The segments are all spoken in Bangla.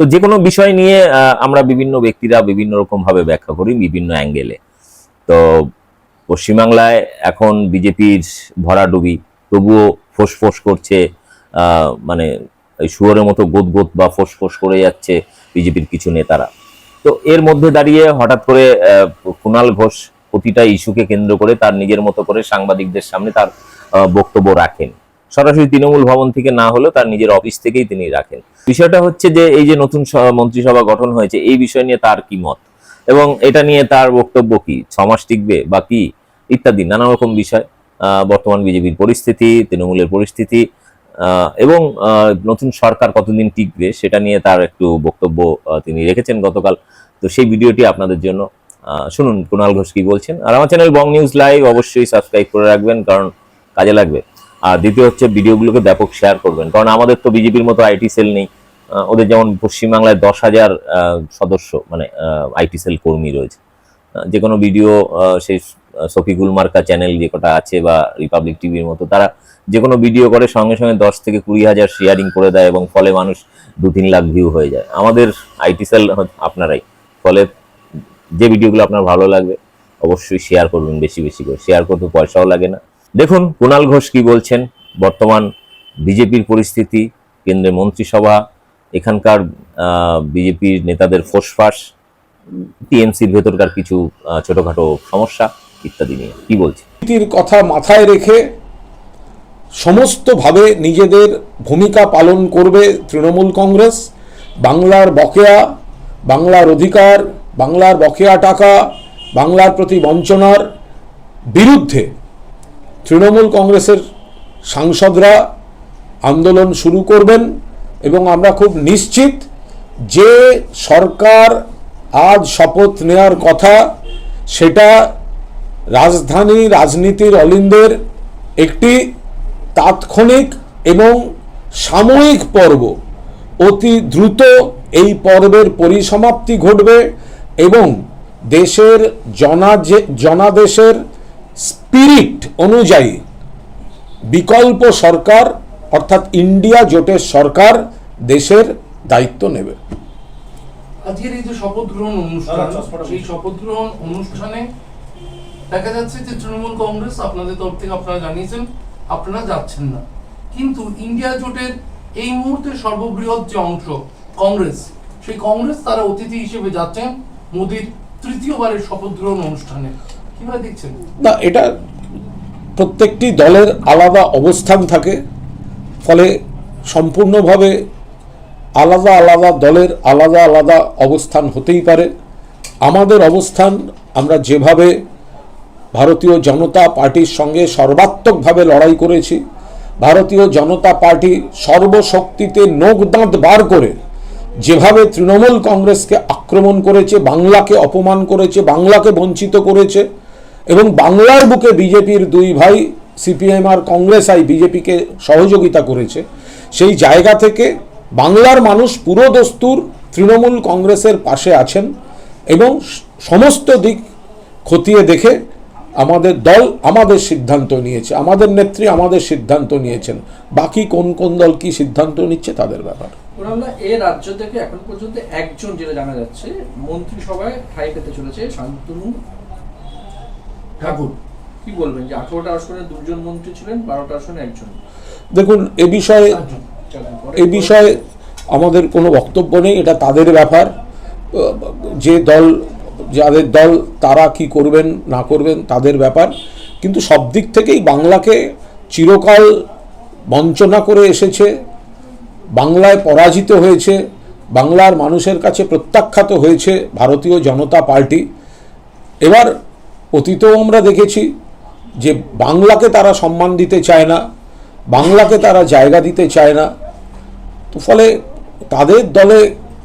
তো যে কোনো বিষয় নিয়ে আমরা বিভিন্ন ব্যক্তিরা বিভিন্ন রকম ভাবে ব্যাখ্যা করি বিভিন্ন অ্যাঙ্গেলে তো পশ্চিমবাংলায় এখন বিজেপির ভরাডুবি তবুও ফোঁস করছে মানে শুয়োরের মতো গোদ গোদ বা ফোঁস করে যাচ্ছে বিজেপির কিছু নেতারা। তো এর মধ্যে দাঁড়িয়ে হঠাৎ করে কুণাল ঘোষ প্রতিটা ইস্যুকে কেন্দ্র করে তার নিজের মতো করে সাংবাদিকদের সামনে তার বক্তব্য রাখেন। সরাসরি তৃণমূল ভবন থেকে না হলেও তার নিজের অফিস থেকেই তিনি রাখেন। বিষয়টা হচ্ছে যে, এই যে নতুন মন্ত্রিসভা গঠন হয়েছে, এই বিষয় নিয়ে তার কি মত? এবং এটা নিয়ে তার বক্তব্য কি? ছ মাস টিকবে বা কি? ইত্যাদি নানা রকম বিষয় বর্তমান বিজেপির পরিস্থিতি, তৃণমূলের পরিস্থিতি এবং নতুন সরকার কতদিন টিকবে সেটা নিয়ে তার একটু বক্তব্য তিনি রেখেছেন গতকাল। তো সেই ভিডিওটি আপনাদের জন্য শুনুন কুণাল ঘোষ কি বলছেন। আর আমার চ্যানেল বং নিউজ লাইভ অবশ্যই সাবস্ক্রাইব করে রাখবেন, কারণ কাজে লাগবে। আর দ্বিতীয় হচ্ছে ভিডিওগুলোকে ব্যাপক শেয়ার করবেন। কারণ আমাদের তো বিজেপির মতো আইটি সেল নেই। ওদের যেমন পশ্চিমবাংলায় দশ হাজার সদস্য মানে আইটি সেল কর্মী রয়েছে। যে কোনো ভিডিও সেই সফিকুল মার্কা চ্যানেল যে কটা আছে বা রিপাবলিক টিভির মতো, তারা যে কোনো ভিডিও করে, সঙ্গে সঙ্গে দশ থেকে কুড়ি হাজার শেয়ারিং করে দেয় এবং ফলে মানুষ দু তিন লাখ ভিউ হয়ে যায়। আমাদের আইটি সেল আপনারাই। ফলে যে ভিডিওগুলো আপনার ভালো লাগবে, অবশ্যই শেয়ার করবেন বেশি বেশি করে। শেয়ার করতে পয়সাও লাগে না। দেখুন কুণাল ঘোষ কি বলছেন? বর্তমান বিজেপির পরিস্থিতি কেন্দ্রের মন্ত্রিসভা, এখানকার বিজেপির নেতাদের ফোসফাস টিএমসির ভেতরকার কিছু ছোটখাটো সমস্যা ইত্যাদি নিয়ে। কি বলছে কথা মাথায় রেখে সমস্তভাবে নিজেদের ভূমিকা পালন করবে তৃণমূল কংগ্রেস, বাংলার বকেয়া, বাংলার অধিকার, বাংলার বকেয়া টাকা, বাংলার প্রতি বঞ্চনার বিরুদ্ধে তৃণমূল কংগ্রেসের সাংসদরা আন্দোলন শুরু করবেন এবং আমরা খুব নিশ্চিত যে সরকার আজ শপথ নেওয়ার কথা, সেটা রাজধানী রাজনীতির অলিন্দের একটি তাৎক্ষণিক এবং সাময়িক পর্ব। অতি দ্রুত এই পর্বের পরিসমাপ্তি ঘটবে এবং দেশের জনাদেশের স্পিরিট অনুযায়ী বিকল্প সরকার অর্থাৎ ইন্ডিয়া জোটের সরকার দেশের দায়িত্ব নেবে। আজকের এই যে শপথ গ্রহণ অনুষ্ঠান সেই শপথ গ্রহণ অনুষ্ঠানে দেখা যাচ্ছে যে তৃণমূল কংগ্রেস আপনাদের তরফ থেকে আপনারা জানিয়েছেন আপনারা যাচ্ছেন না। কিন্তু ইন্ডিয়া জোটের এই মুহূর্তে সর্ববৃহৎ যে অংশ কংগ্রেস সেই কংগ্রেস তারা অতিথি হিসেবে যাচ্ছেন মোদির তৃতীয়বারের শপথ গ্রহণ অনুষ্ঠানে। না, এটা প্রত্যেকটি দলের আলাদা অবস্থান থাকে, ফলে সম্পূর্ণভাবে আলাদা আলাদা দলের আলাদা আলাদা অবস্থান হতেই পারে। আমাদের অবস্থান, আমরা যেভাবে ভারতীয় জনতা পার্টির সঙ্গে সর্বাত্মকভাবে লড়াই করেছি, ভারতীয় জনতা পার্টি সর্বশক্তিতে নোক দাঁত বার করে যেভাবে তৃণমূল কংগ্রেসকে আক্রমণ করেছে, বাংলাকে অপমান করেছে, বাংলাকে বঞ্চিত করেছে এবং বাংলার বুকে বিজেপির দুই ভাই, সিপিএম আর কংগ্রেস আই বিজেপিকে সহযোগিতা করেছে, সেই জায়গা থেকে বাংলার মানুষ পুরো দস্তুর তৃণমূল কংগ্রেসের পাশে আছেন এবং সমস্ত দিক খতিয়ে দেখে আমাদের দল আমাদের সিদ্ধান্ত নিয়েছে, আমাদের নেত্রী আমাদের সিদ্ধান্ত নিয়েছেন। বাকি কোন কোন দল কি সিদ্ধান্ত নিচ্ছে তাদের ব্যাপার। রাজ্য থেকে এখন পর্যন্ত একজন যেটা জানা যাচ্ছে, মন্ত্রিসভায় ঠাঁই পেতে চলেছে শান্তনু ঠাকুর। কি বলবেন যে আঠারোটা আসনে দুজন মন্ত্রী ছিলেন বারোটা আসনে একজন। দেখুন এ বিষয়ে। এ বিষয়ে আমাদের কোনো বক্তব্য নেই এটা তাদের ব্যাপার। যে দল যাদের দল তারা কি করবেন না করবেন তাদের ব্যাপার। কিন্তু সব দিক থেকেই বাংলাকে চিরকাল বঞ্চনা করে এসেছে বাংলায় পরাজিত হয়েছে বাংলার মানুষের কাছে প্রত্যাখ্যাত হয়েছে ভারতীয় জনতা পার্টি। এবার অতীতেও আমরা দেখেছি যে বাংলাকে তারা সম্মান দিতে চায় না বাংলাকে তারা জায়গা দিতে চায় না। তো ফলে তাদের দলে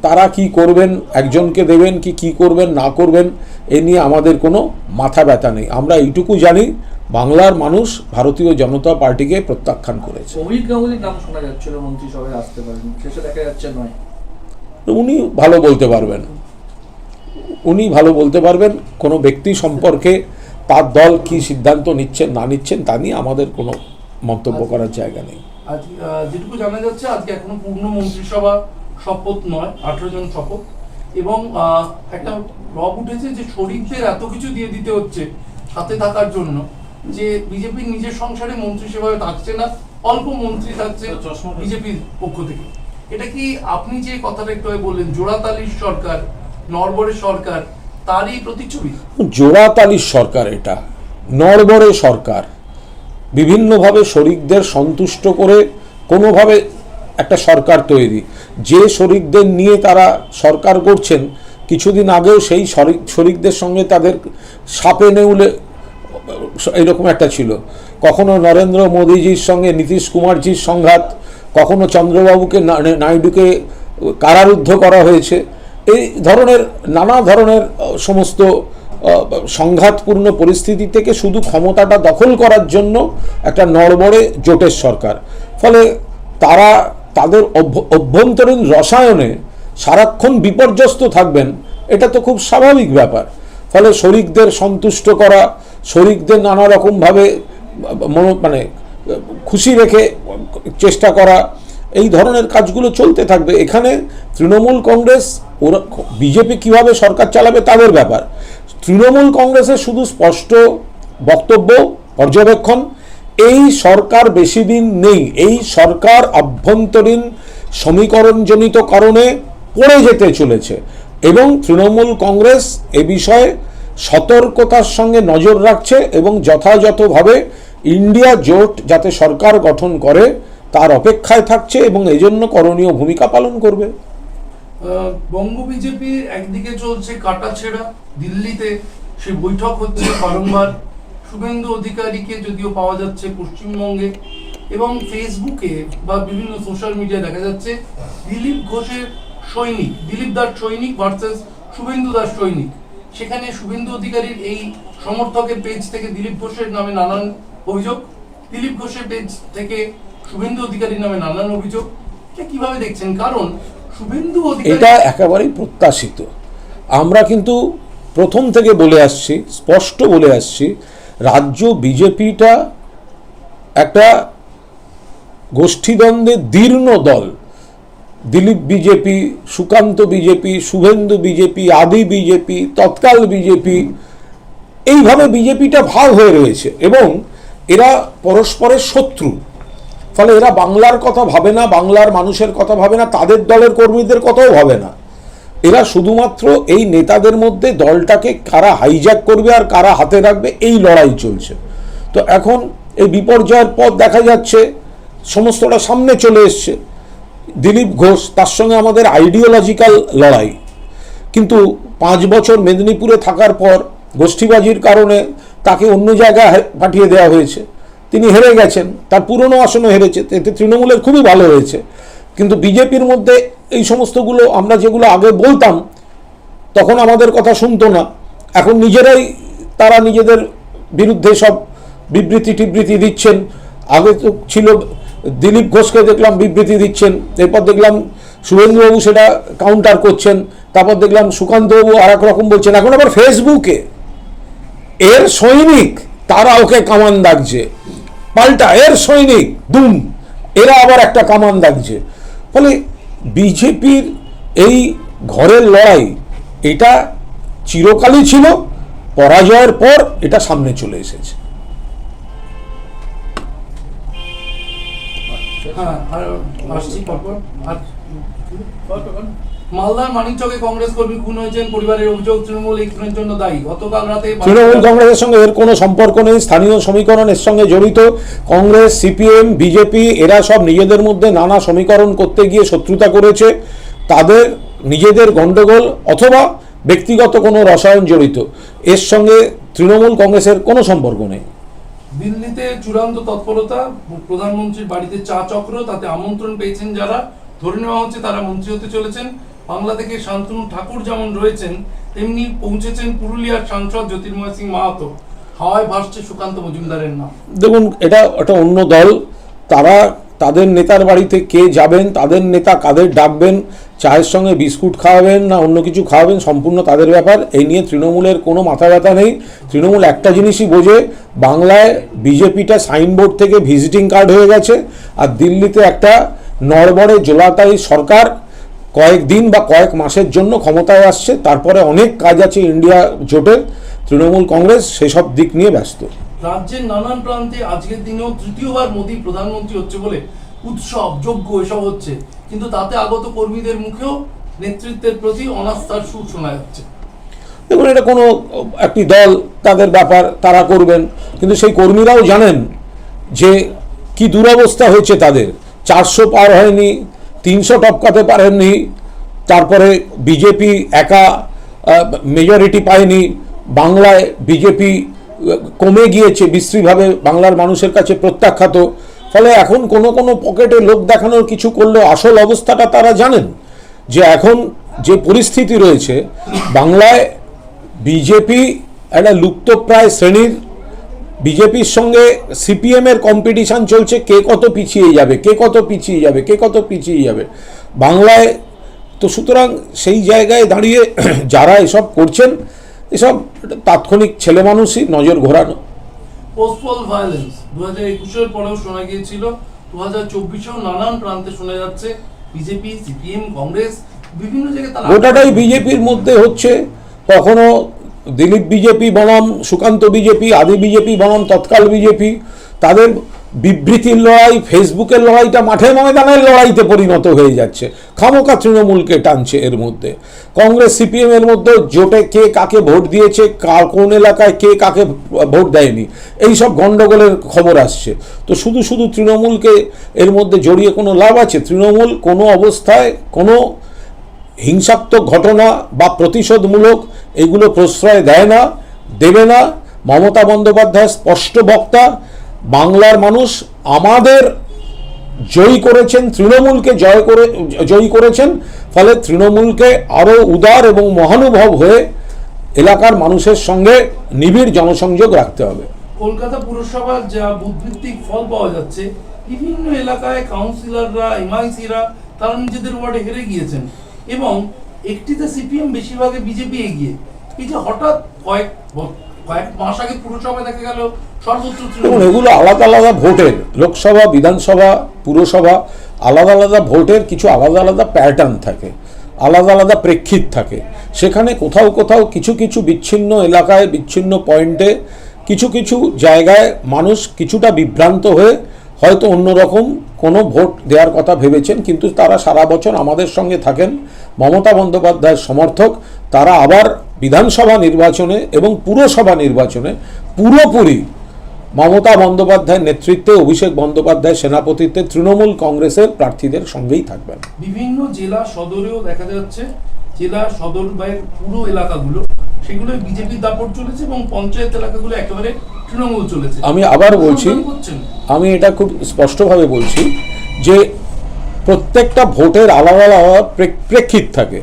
তারা কি করবেন একজনকে দেবেন কি কি করবেন না করবেন এ নিয়ে আমাদের কোনো মাথা ব্যথা নেই। আমরা এইটুকু জানি বাংলার মানুষ ভারতীয় জনতা পার্টিকে প্রত্যাখ্যান করেছে। নাম শোনা যাচ্ছিল মন্ত্রিসভায় আসতে পারেন। দেখা যাচ্ছে নয়। উনি ভালো বলতে পারবেন। উনি ভালো বলতে পারবেন কোনো ব্যক্তি সম্পর্কে তার দল কি সিদ্ধান্ত নিচ্ছেন না নিচ্ছেন তা নিয়ে আমাদের কোনো মন্তব্য করার জায়গা নেই। যেটুকু জানা যাচ্ছে আজকে এখনও পূর্ণ মন্ত্রিসভা শপথ নয় আঠেরো জন শপথ। এবং আহ, একটা রব উঠেছে যে শরীরদের এত কিছু দিয়ে দিতে হচ্ছে সাথে থাকার জন্য যে বিজেপি নিজের সংসারে মন্ত্রী সেভাবে থাকছে না অল্প মন্ত্রী থাকছে বিজেপির পক্ষ থেকে। এটা কি আপনি যে কথাটা একটু বললেন জোড়াতালির সরকার নরবরের সরকার সরকার এটা নরবরে সরকার। বিভিন্নভাবে শরিকদের সন্তুষ্ট করে কোনোভাবে একটা সরকার তৈরি। যে শরিকদের নিয়ে তারা সরকার করছেন, কিছুদিন আগেও সেই শরিক, শরিকদের সঙ্গে তাদের সাপে নেউলে, এরকম একটা ছিল। কখনো নরেন্দ্র মোদীজির সঙ্গে নীতিশ কুমারজির সংঘাত, কখনো চন্দ্রবাবুকে নাইডুকে কারারুদ্ধ করা হয়েছে। এই ধরনের, নানা ধরনের সমস্ত সংঘাতপূর্ণ পরিস্থিতি থেকে শুধু ক্ষমতাটা দখল করার জন্য একটা নড়বড়ে জোটের সরকার। ফলে তারা তাদের অভ্য- অভ্যন্তরীণ রসায়নে সারাক্ষণ বিপর্যস্ত থাকবেন, এটা তো খুব স্বাভাবিক ব্যাপার। ফলে শরিকদের সন্তুষ্ট করা, শরিকদের নানা রকমভাবে মানে খুশি রেখে চেষ্টা করা এই ধরনের কাজগুলো চলতে থাকবে। এখানে তৃণমূল কংগ্রেস, ওরা বিজেপি কীভাবে সরকার চালাবে তাদের ব্যাপার। তৃণমূল কংগ্রেসের শুধু স্পষ্ট বক্তব্য, পর্যবেক্ষণ, এই সরকার বেশি দিন নেই। এই সরকার আভ্যন্তরীণ সমীকরণজনিত কারণে পড়ে যেতে চলেছে এবং তৃণমূল কংগ্রেস এ বিষয়ে সতর্কতার সঙ্গে নজর রাখছে এবং যথাযথভাবে ইন্ডিয়া জোট যাতে সরকার গঠন করে তার অপেক্ষায় থাকছে এবং এজন্য করণীয় ভূমিকা পালন করবে। বঙ্গ বিজেপি একদিকে চলছে কাটাছেড়া, দিল্লিতে সে বৈঠক হচ্ছে বারংবার। শুভেন্দু অধিকারীকে যদিও পাওয়া যাচ্ছে পশ্চিমবঙ্গে এবং ফেসবুকে বা বিভিন্ন সোশ্যাল মিডিয়ায় দেখা যাচ্ছে দিলীপ ঘোষের সৈনিক, দিলীপ দাস সৈনিক ভার্সেস শুভেন্দু দাস সৈনিক। সেখানে শুভেন্দু অধিকারীর এই সমর্থকের পেজ থেকে দিলীপ ঘোষের নামে নানান অভিযোগ। দিলীপ ঘোষের পেজ থেকে শুভেন্দু অধিকারীর নামে নানান অভিযোগ। এটা কীভাবে দেখছেন? কারণ শুভেন্দু এটা একেবারেই প্রত্যাশিত। আমরা কিন্তু প্রথম থেকে বলে আসছি, স্পষ্ট বলে আসছি, রাজ্য বিজেপিটা একটা গোষ্ঠীদ্বন্দ্বে দীর্ণ দল। Dilip BJP, Sukanta BJP, Suvendu BJP, আদি বিজেপি, তৎকাল বিজেপি, এইভাবে বিজেপিটা ভাগ হয়ে রয়েছে। এবং এরা পরস্পরের শত্রু। ফলে এরা বাংলার কথা ভাবে না, বাংলার মানুষের কথা ভাবে না, তাদের দলের কর্মীদের কথাও ভাবে না। এরা শুধুমাত্র এই নেতাদের মধ্যে দলটাকে কারা হাইজ্যাক করবে আর কারা হাতে রাখবে, এই লড়াই চলছে। তো এখন এই বিপর্যয়ের পথ দেখা যাচ্ছে, সমস্তটা সামনে চলে এসছে। দিলীপ ঘোষ, তার সঙ্গে আমাদের আইডিওলজিক্যাল লড়াই। কিন্তু পাঁচ বছর মেদিনীপুরে থাকার পর গোষ্ঠীবাজির কারণে তাকে অন্য জায়গায় পাঠিয়ে দেওয়া হয়েছে। তিনি হেরে গেছেন, তার পুরনো আসনে হেরেছে এতে তৃণমূলের খুবই ভালো হয়েছে। কিন্তু বিজেপির মধ্যে এই সমস্তগুলো আমরা যেগুলো আগে বলতাম, তখন আমাদের কথা শুনতো না। এখন নিজেরাই তারা নিজেদের বিরুদ্ধে সব বিবৃতি টিবৃতি দিচ্ছেন। আগে তো ছিল দিলীপ ঘোষকে দেখলাম বিবৃতি দিচ্ছেন, এরপর দেখলাম শুভেন্দুবাবু সেটা কাউন্টার করছেন, তারপর দেখলাম সুকান্তবাবু আর এক রকম বলছেন, এখন আবার ফেসবুকে এর সৈনিক, তারা ওকে কামান দাগছে পাল্টা, এর সৈনিক, দুম। এরা আবার একটা কামান দাগছে ফলে বিজেপির এই ঘরের লড়াই, এটা চিরকালই ছিল, পরাজয়ের পর এটা সামনে চলে এসেছে। হ্যাঁ আর আসছি, পরপর। আর মালদার মানিকচকে কংগ্রেস কর্মী খুন হয়েছেন পরিবারের অভিযোগ তৃণমূল এই খুনের জন্য দায়ী। গতকাল রাতে তৃণমূল কংগ্রেসের সঙ্গে এর কোনো সম্পর্ক নেই স্থানীয় সমীকরণ এর সঙ্গে জড়িত। কংগ্রেস সিপিএম বিজেপি এরা সব নিজেদের মধ্যে নানা সমীকরণ করতে গিয়ে শত্রুতা করেছে। তাদের নিজেদের গণ্ডগোল অথবা ব্যক্তিগত কোনো রসায়ন জড়িত। এর সঙ্গে তৃণমূল কংগ্রেসের কোনো সম্পর্ক নেই। দিল্লিতে চূড়ান্ত তৎপরতা প্রধানমন্ত্রীর বাড়িতে চা চক্র তাতে আমন্ত্রণ পেয়েছেন যারা। ধরে নেওয়া হচ্ছে তারা মন্ত্রী হতে চলেছেন। বাংলা থেকে শান্তনু ঠাকুর যেমন রয়েছেন, তেমনি পৌঁছেছেন পুরুলিয়ার সাংসদ জ্যোতির্ময় সিং মাহাতো। হাওয়ায় ভাসছে সুকান্ত মজুমদারের নাম। দেখুন, এটা একটা অন্য দল। তারা তাদের নেতার বাড়িতে কে যাবেন, তাদের নেতা কাদের ডাকবেন, চায়ের সঙ্গে বিস্কুট খাওয়াবেন না অন্য কিছু খাওয়াবেন, সম্পূর্ণ তাদের ব্যাপার। এই নিয়ে তৃণমূলের কোনো মাথা ব্যথা নেই। তৃণমূল একটা জিনিসই বোঝে, বাংলায় বিজেপিটা সাইনবোর্ড থেকে ভিজিটিং কার্ড হয়ে গেছে, আর দিল্লিতে একটা নড়বড়ে জোলাতাই সরকার কয়েক দিন বা কয়েক মাসের জন্য ক্ষমতায় আসছে। তারপরে অনেক কাজ আছে ইন্ডিয়া জোটের তৃণমূল কংগ্রেস সেসব দিক নিয়ে ব্যস্ত। রাজ্যের নানান প্রান্তে আজকের দিনেও তৃতীয়বার মোদী প্রধানমন্ত্রী হচ্ছে বলে উৎসব যোগ্য এসব হচ্ছে। কিন্তু তাতে আগত কর্মীদের মুখেও নেতৃত্বের প্রতি অনাস্থার সুর শোনা যাচ্ছে। দেখুন এটা কোনো একটি দল তাদের ব্যাপার তারা করবেন। কিন্তু সেই কর্মীরাও জানেন যে কি দুরবস্থা হয়েছে তাদের। চারশো পার হয়নি তিনশো টপকাতে পারেননি, তারপরে বিজেপি একা মেজরিটি পায়নি, বাংলায় বিজেপি কমে গিয়েছে বিশ্রীভাবে বাংলার মানুষের কাছে প্রত্যাখ্যাত। ফলে এখন কোনো কোনো পকেটে লোক দেখানোর কিছু করলেও আসল অবস্থাটা তারা জানেন, যে এখন যে পরিস্থিতি রয়েছে, বাংলায় বিজেপি একটা লুপ্তপ্রায় শ্রেণির বিজেপির সঙ্গে সিপিএম এর কম্পিটিশন চলছে কে কত পিছিয়ে যাবে কে কত পিছিয়ে যাবে কে কত পিছিয়ে যাবে। বাংলায় তো সুতরাং সেই জায়গায় দাঁড়িয়ে যারা এসব করছেন এসব তাৎক্ষণিক ছেলে মানুষই নজর ঘোরানো। পোস্টপল ভায়োলেন্স দু হাজার একুশের পরেও শোনা গিয়েছিল দু হাজার চব্বিশেও নানান প্রান্তে শোনা যাচ্ছে বিজেপি সিপিএম কংগ্রেস বিভিন্ন জায়গায় গোটাটাই বিজেপির মধ্যে হচ্ছে কখনো দিলীপ বিজেপি বনাম, সুকান্ত বিজেপি, আদি বিজেপি বনাম, তৎকাল বিজেপি, তাদের বিবৃতির লড়াই, ফেসবুকের লড়াইটা মাঠে ময়দানের লড়াইতে পরিণত হয়ে যাচ্ছে। খামোকা তৃণমূলকে টানছে এর মধ্যে। কংগ্রেস, সিপিএম এর মধ্যে জোটে কে কাকে ভোট দিয়েছে কোন এলাকায় কে কাকে ভোট দেয়নি এই সব গণ্ডগোলের খবর আসছে। তো শুধু শুধু তৃণমূলকে এর মধ্যে জড়িয়ে কোনো লাভ আছে? তৃণমূল কোনো অবস্থায় কোনো হিংসাত্মক ঘটনা বা প্রতিশোধমূলক এগুলো প্রশ্রয় দেয় না, দেবে না। মমতা বন্দ্যোপাধ্যায় স্পষ্ট বক্তা, বাংলার মানুষ আমাদের জয়ী করেছেন, তৃণমূলকে জয় করে, জয়ী করেছেন, ফলে তৃণমূলকে আরও উদার এবং মহানুভব হয়ে এলাকার মানুষের সঙ্গে নিবিড় জনসংযোগ রাখতে হবে। কলকাতা পুরসভার যা বুথভিত্তিক ফল পাওয়া যাচ্ছে, বিভিন্ন এলাকায় কাউন্সিলররা এমআইসিরা তারা নিজেদের ওয়ার্ডে হেরে গিয়েছেন। এবং একটিতে সিপিএম বেশিরভাগে বিজেপি এগিয়ে। এই যে হঠাৎ কয়েক কয়েক মাস আগে পুরসভায় দেখা গেল এগুলো আলাদা আলাদা ভোটের, লোকসভা, বিধানসভা, পুরসভা, আলাদা আলাদা ভোটের কিছু আলাদা আলাদা প্যাটার্ন থাকে, আলাদা আলাদা প্রেক্ষিত থাকে। সেখানে কোথাও কোথাও কিছু কিছু বিচ্ছিন্ন এলাকায়, বিচ্ছিন্ন পয়েন্টে কিছু কিছু জায়গায় মানুষ কিছুটা বিভ্রান্ত হয়ে হয়তো অন্যরকম কোনো ভোট দেওয়ার কথা ভেবেছেন, কিন্তু তারা সারা বছর আমাদের সঙ্গে থাকেন। মমতা বন্দ্যোপাধ্যায়ের সমর্থক, তারা আবার বিধানসভা নির্বাচনে এবং পুরসভা নির্বাচনে পুরোপুরি মমতা বন্দ্যোপাধ্যায়ের নেতৃত্বে, অভিষেক বন্দ্যোপাধ্যায় সেনাপতিত্বে তৃণমূল কংগ্রেসের প্রার্থীদের সঙ্গেই থাকবেন। বিভিন্ন জেলা সদরেও দেখা যাচ্ছে, জেলা সদর বাইয়ের পুরো এলাকাগুলো সেগুলো বিজেপির দাপট চলেছে এবং পঞ্চায়েত এলাকাগুলো একেবারে তৃণমূল চলেছে। আমি আবার বলছি আমি এটা খুব স্পষ্টভাবে বলছি যে প্রত্যেকটা ভোটের আলাদা আলাদা প্রেক্ষিত থাকে।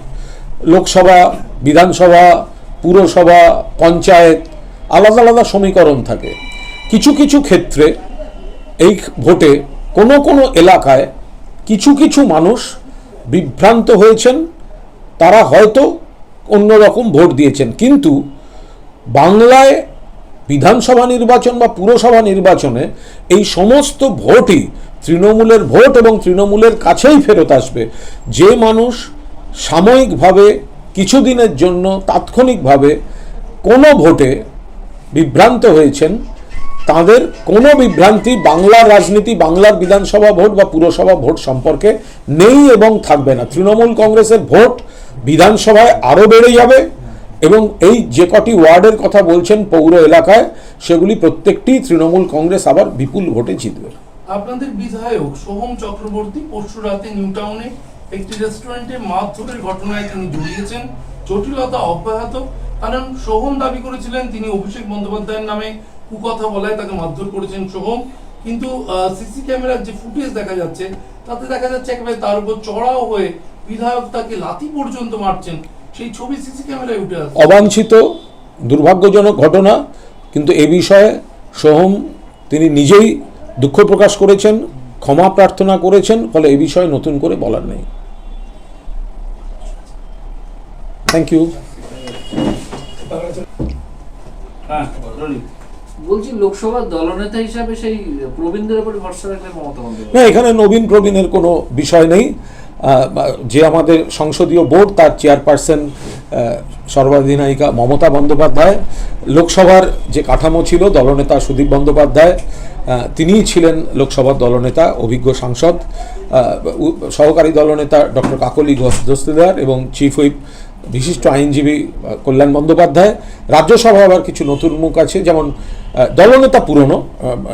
লোকসভা বিধানসভা পুরসভা পঞ্চায়েত আলাদা আলাদা সমীকরণ থাকে। কিছু কিছু ক্ষেত্রে এই ভোটে কোনো কোনো এলাকায় কিছু কিছু মানুষ বিভ্রান্ত হয়েছেন। তারা হয়তো অন্যরকম ভোট দিয়েছেন। কিন্তু বাংলায় বিধানসভা নির্বাচন বা পুরসভা নির্বাচনে এই সমস্ত ভোটই তৃণমূলের ভোট এবং তৃণমূলের কাছেই ফেরত আসবে। যে মানুষ সাময়িকভাবে কিছুদিনের জন্য তাৎক্ষণিকভাবে কোনো ভোটে বিভ্রান্ত হয়েছেন তাদের কোনো বিভ্রান্তি বাংলার রাজনীতি, বাংলার বিধানসভা ভোট বা পুরসভা ভোট সম্পর্কে নেই এবং থাকবে না। তৃণমূল কংগ্রেসের ভোট বিধানসভায় আরও বেড়ে যাবে এবং এই যে কটি ওয়ার্ডের কথা বলছেন পৌর এলাকায়, সেগুলি প্রত্যেকটি তৃণমূল কংগ্রেস আবার বিপুল ভোটে জিতবে। আপনাদের বিধায়ক সোহম চক্রবর্তী পরশু রাতে নিউ টাউনে একটি রেস্টুরেন্টে মারধরের ঘটনায় তিনি জড়িয়েছেন। জটিলতা অব্যাহত। কারণ সোহম দাবি করেছিলেন, তিনি অভিষেক বন্দ্যোপাধ্যায়ের নামে কুকথা বলায় তাকে মারধর করেছেন সোহম কিন্তু সিসি ক্যামেরার যে ফুটেজ দেখা যাচ্ছে তাতে দেখা যাচ্ছে একেবারে তার উপর চড়াও হয়ে বিধায়ক তাকে লাথি পর্যন্ত মারছেন। সেই ছবি সিসি ক্যামেরায় উঠে আসছে। অবাঞ্ছিত দুর্ভাগ্যজনক ঘটনা। কিন্তু এ বিষয়ে সোহম তিনি নিজেই দুঃখ প্রকাশ করেছেন ক্ষমা প্রার্থনা করেছেন ফলে এ বিষয়ে নতুন করে বলার নেই। থ্যাংক ইউ বলছি লোকসভার দলনেতা হিসাবে সেই প্রবীণদের উপর ভরসা রাখলে মমতা না, এখানে নবীন প্রবীণের কোনো বিষয় নেই। যে আমাদের সংসদীয় বোর্ড, তার চেয়ারপারসন সর্বাধিনায়িকা মমতা বন্দ্যোপাধ্যায়, লোকসভার যে কাঠামো ছিল দলনেতা সুদীপ বন্দ্যোপাধ্যায় তিনিই ছিলেন লোকসভার দলনেতা, অভিজ্ঞ সাংসদ সহকারী দলনেতা ডক্টর কাকলি ঘোষ দস্তিদার এবং চিফ হুইপ বিশিষ্ট আইনজীবী কল্যাণ বন্দ্যোপাধ্যায়। রাজ্যসভা আবার কিছু নতুন মুখ আছে, যেমন দলনেতা পুরনো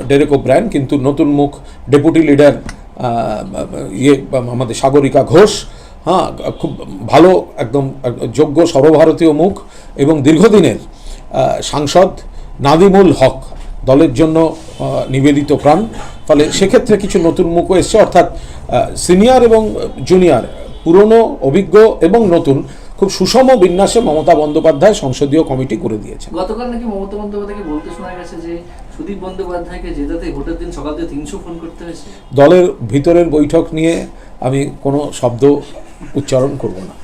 ডেরেক ব্র্যান্ড কিন্তু নতুন মুখ ডেপুটি লিডার ইয়ে আমাদের সাগরিকা ঘোষ হ্যাঁ খুব ভালো, একদম যোগ্য সর্বভারতীয় মুখ এবং দীর্ঘদিনের সাংসদ নাদিমুল হক, দলের জন্য নিবেদিত প্রাণ। ফলে সেক্ষেত্রে কিছু নতুন মুখও এসছে, অর্থাৎ সিনিয়র এবং জুনিয়র, পুরনো, অভিজ্ঞ এবং নতুন। খুব সুষম বিন্যাসে মমতা বন্দ্যোপাধ্যায় সংসদীয় কমিটি করে দিয়েছে গতকাল নাকি মমতা বন্দ্যোপাধ্যায়কে বলতে শোনা গেছে যে সুদীপ বন্দ্যোপাধ্যায়কে জেতাতে ভোটের দিন সকাল থেকে তিনশো ফোন করতে হয়েছে। দলের ভিতরের বৈঠক নিয়ে আমি কোনো শব্দ উচ্চারণ করব না।